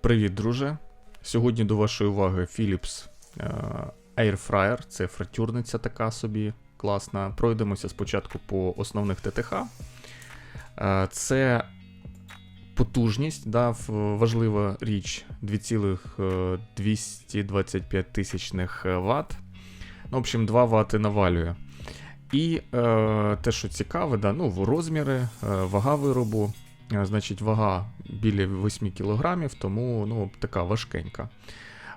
Привіт, друже. Сьогодні до вашої уваги Philips е, Air Fryer. Це фритюрниця така собі класна. Пройдемося спочатку по основних ТТХ. Е, Це потужність, да, важлива річ 2,225 тисячних Вт. Ну, в общем, 2 Вт навалює. І е, те, що цікаве, да, ну, розміри, е, вага виробу. Е, Значить, вага біля 8 кг, тому ну, така важкенька.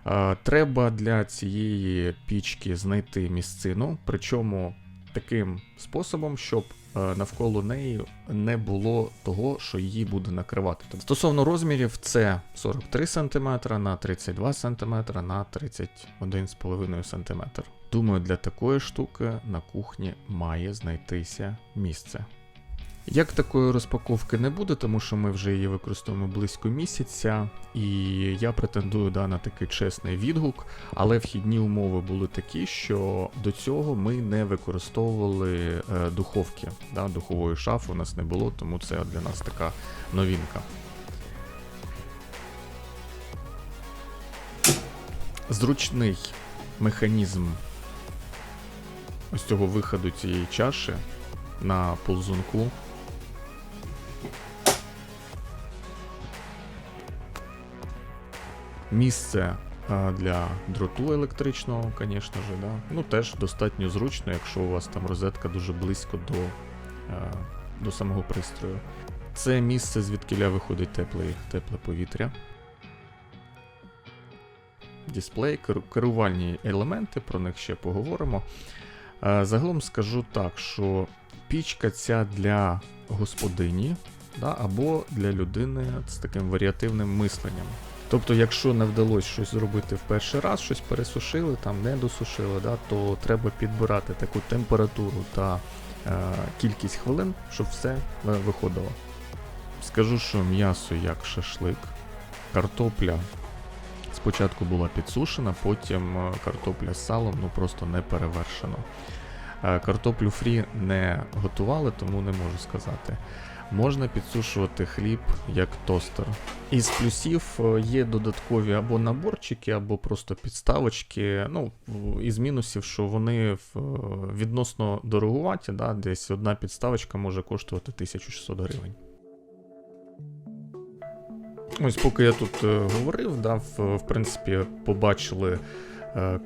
Е, Треба для цієї пічки знайти місцину, причому таким способом, щоб е, навколо неї не було того, що її буде накривати. Тобто, Стосовно розмірів, це 43 см на 32 см на 31,5 см. Думаю, для такої штуки на кухні має знайтися місце. Як такої розпаковки не буде, тому що ми вже її використовуємо близько місяця, і я претендую да, на такий чесний відгук, але вхідні умови були такі, що до цього ми не використовували е, духовки. Да, духової шафи у нас не було, тому це для нас така новинка. Зручний механізм ось цього виходу цієї чаші на ползунку. Місце для дроту електричного, звісно ж, да. ну теж достатньо зручно, якщо у вас там розетка дуже близько до, до самого пристрою. Це місце, звідкиля виходить тепле, тепле повітря. Дисплей, керувальні елементи, про них ще поговоримо. Загалом скажу так, що пічка ця для господині да, або для людини з таким варіативним мисленням. Тобто, якщо не вдалося щось зробити в перший раз, щось пересушили, там не досушили, да, то треба підбирати таку температуру та е, кількість хвилин, щоб все е, виходило. Скажу, що м'ясо як шашлик, картопля спочатку була підсушена, потім е, картопля з салом ну просто не перевершено. Е, Картоплю фрі не готували, тому не можу сказати. Можна підсушувати хліб як тостер. Із плюсів е, є додаткові або наборчики, або просто підставочки. Ну, із мінусів, що вони е, відносно дорогуваті, да, десь одна підставочка може коштувати 1600 гривень. Ось поки я тут е, говорив, да, в, в принципі, побачили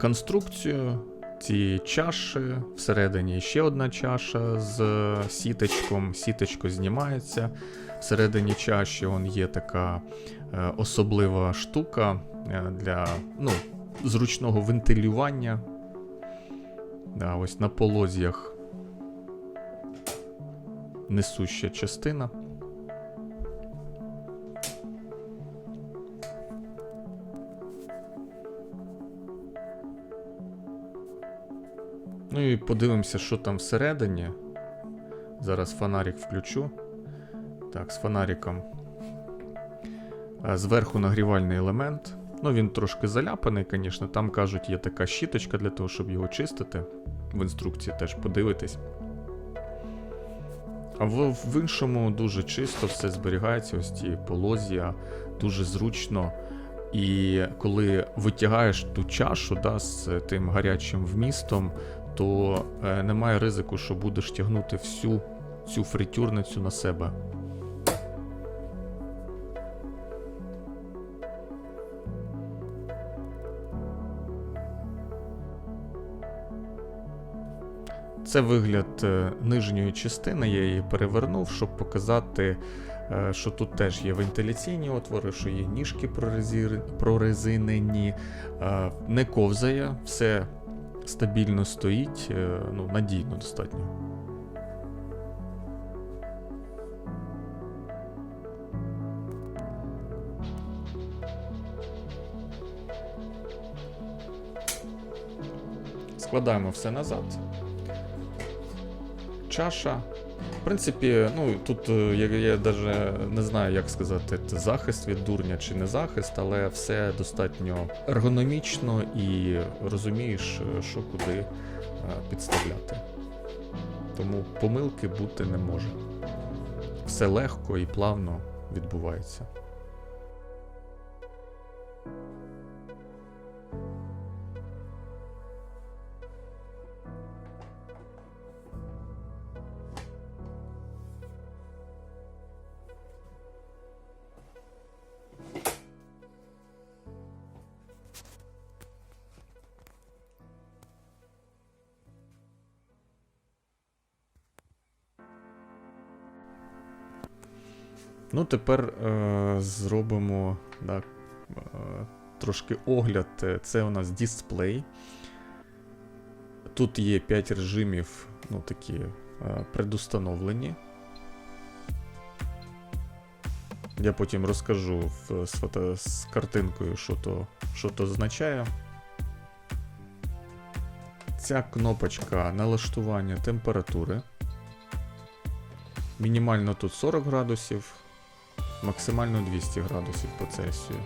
конструкцію цієї чаші. Всередині ще одна чаша з сіточком. Сіточко знімається. Всередині чаші он є така е, особлива штука е, для ну, зручного вентилювання. Да, ось на полозьях несуща частина. Ну і подивимося, що там всередині. Зараз фонарик включу. Так, з фонариком. Зверху нагрівальний елемент. Ну, він трошки заляпаний, звісно. Там кажуть, є така щіточка для того, щоб його чистити. В інструкції теж подивитись. А в, в іншому дуже чисто все зберігається, ось ці полозія, дуже зручно. І коли витягаєш ту чашу да, з тим гарячим вмістом, то е, немає ризику, що будеш тягнути всю цю фритюрницю на себе. Це вигляд е, нижньої частини, я її перевернув, щоб показати, е, що тут теж є вентиляційні отвори, що є ніжки прорезинені, не ковзає, все стабільно стоїть, е, ну, надійно достатньо. Складаємо все назад. Чаша. В принципі, ну тут е, я, я навіть не знаю, як сказати, це захист від дурня чи не захист, але все достатньо ергономічно і розумієш, е, що куди е, підставляти. Тому помилки бути не може. Все легко і плавно відбувається. Ну тепер е, зробимо да, е, трошки огляд. Е, Це у нас дисплей. Тут є 5 режимів, ну такі е, предустановлені. Я потім розкажу в, з, фото, з картинкою, що то, що то означає. Ця кнопочка налаштування температури. Мінімально тут 40 градусів, максимально 200 градусів по Цельсію.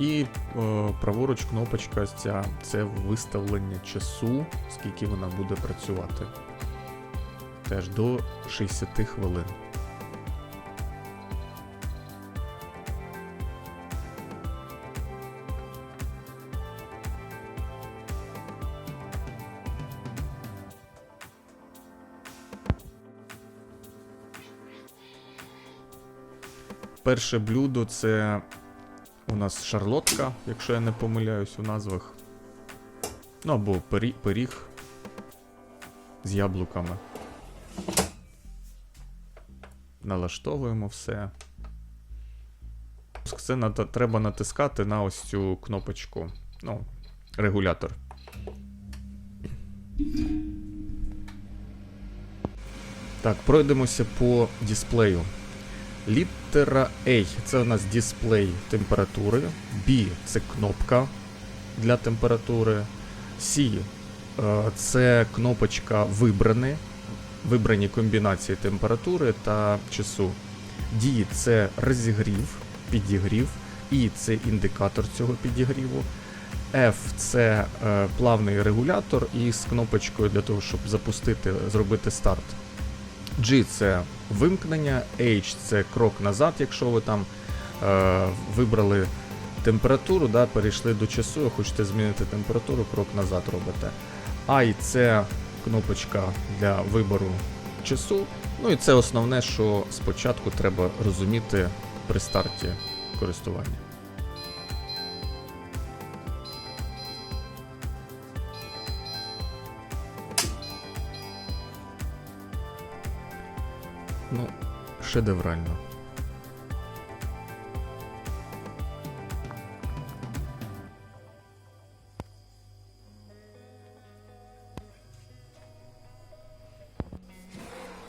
І е, праворуч кнопочка ця це виставлення часу, скільки вона буде працювати. Теж до 60 хвилин. Перше блюдо це у нас шарлотка, якщо я не помиляюсь у назвах. Ну або пирі- пиріг з яблуками. Налаштовуємо все. Це треба натискати на ось цю кнопочку. Ну, регулятор. Так, пройдемося по дисплею. Літера A це у нас дисплей температури. B це кнопка для температури. C е, це кнопочка вибрані, вибрані комбінації температури та часу. D це розігрів, підігрів. E це індикатор цього підігріву. F це е, плавний регулятор і з кнопочкою для того, щоб запустити, зробити старт. G це вимкнення, H це крок назад, якщо ви там е, вибрали температуру, да, перейшли до часу, хочете змінити температуру, крок назад робите. I це кнопочка для вибору часу. Ну і це основне, що спочатку треба розуміти при старті користування. Ну, шедеврально.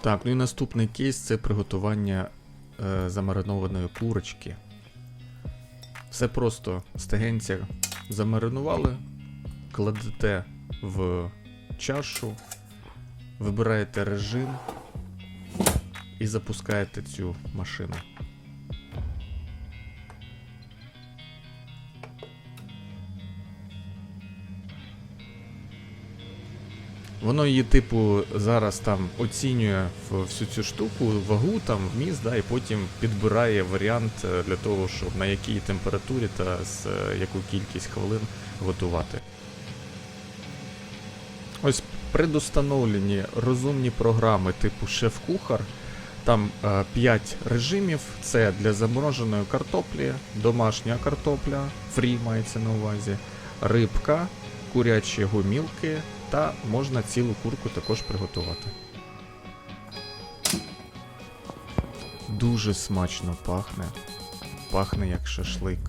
Так, ну і наступний кейс це приготування е, замаринованої курочки. Все просто стегенця замаринували, кладете в чашу, вибираєте режим і запускаєте цю машину. Воно її, типу, зараз там оцінює всю цю штуку, вагу, там, вміст, да, і потім підбирає варіант е, для того, щоб на якій температурі та з е, яку кількість хвилин готувати. Ось предустановлені розумні програми типу шеф-кухар. Там 5 режимів: це для замороженої картоплі, домашня картопля, фрі мається на увазі, рибка, курячі гумілки та можна цілу курку також приготувати. Дуже смачно пахне. Пахне як шашлик.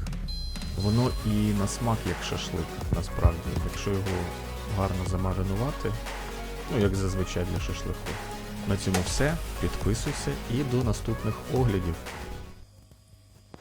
Воно і на смак як шашлик, насправді, якщо його гарно замаринувати, ну як зазвичай для шашлику. На цьому все. Підписуйся і до наступних оглядів.